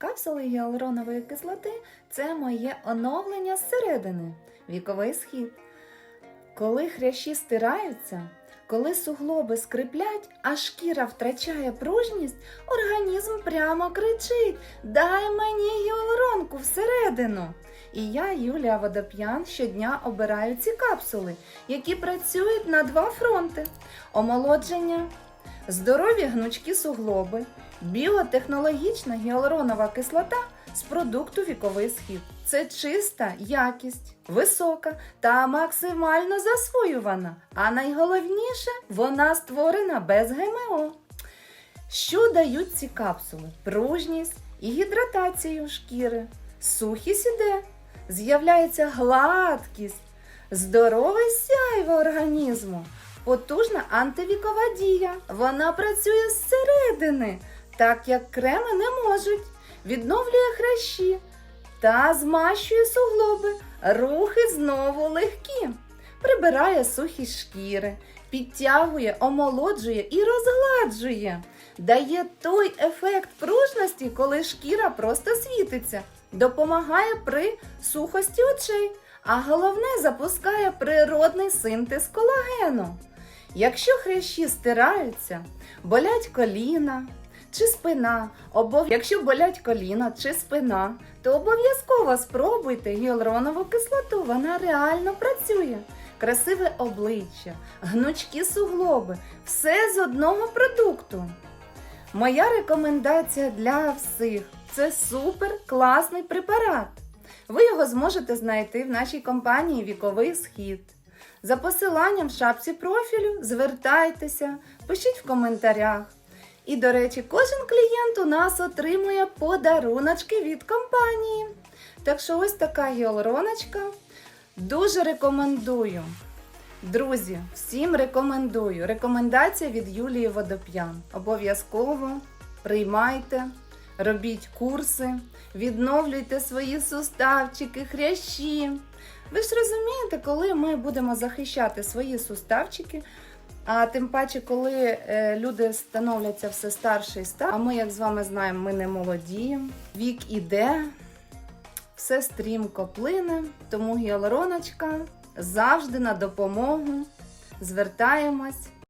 Капсули гіалуронової кислоти це моє оновлення зсередини, віковий схід. Коли хрящі стираються, коли суглоби скриплять, а шкіра втрачає пружність, організм прямо кричить: Дай мені гіалуронку всередину. І я, Юлія Водоп'ян, щодня обираю ці капсули, які працюють на два фронти: омолодження, здорові гнучкі суглоби, біотехнологічна гіалуронова кислота з продукту віковий схід. Це чиста якість, висока та максимально засвоювана. А найголовніше, вона створена без ГМО. Що дають ці капсули? Пружність і гідратацію шкіри, сухість іде, з'являється гладкість, здорове сяйво організму, потужна антивікова дія. Вона працює зсередини, так як креми не можуть, відновлює хрящі та змащує суглоби, рухи знову легкі, прибирає сухість шкіри, підтягує, омолоджує і розгладжує. Дає той ефект пружності, коли шкіра просто світиться, допомагає при сухості очей, а головне запускає природний синтез колагену. Якщо хрящі стираються, болять коліна чи спина, обов... якщо болять коліна чи спина, то обов'язково спробуйте гіалуронову кислоту, вона реально працює. Красиве обличчя, гнучкі суглоби, все з одного продукту. Моя рекомендація для всіх це супер класний препарат. Ви його зможете знайти в нашій компанії Віковий Схід. За посиланням в шапці профілю звертайтеся, пишіть в коментарях. І, до речі, кожен клієнт у нас отримує подаруночки від компанії. Так що ось така гіалуроночка. Дуже рекомендую. Друзі, всім рекомендую. Рекомендація від Юлії Водоп'ян. Обов'язково приймайте, робіть курси, відновлюйте свої суставчики, хрящі. Ви ж розумієте, коли ми будемо захищати свої суставчики, а тим паче, коли е, люди становляться все старше і старше, а ми, як з вами знаємо, ми не молодіємо, вік іде, все стрімко плине, тому гіалуроночка завжди на допомогу. Звертаємось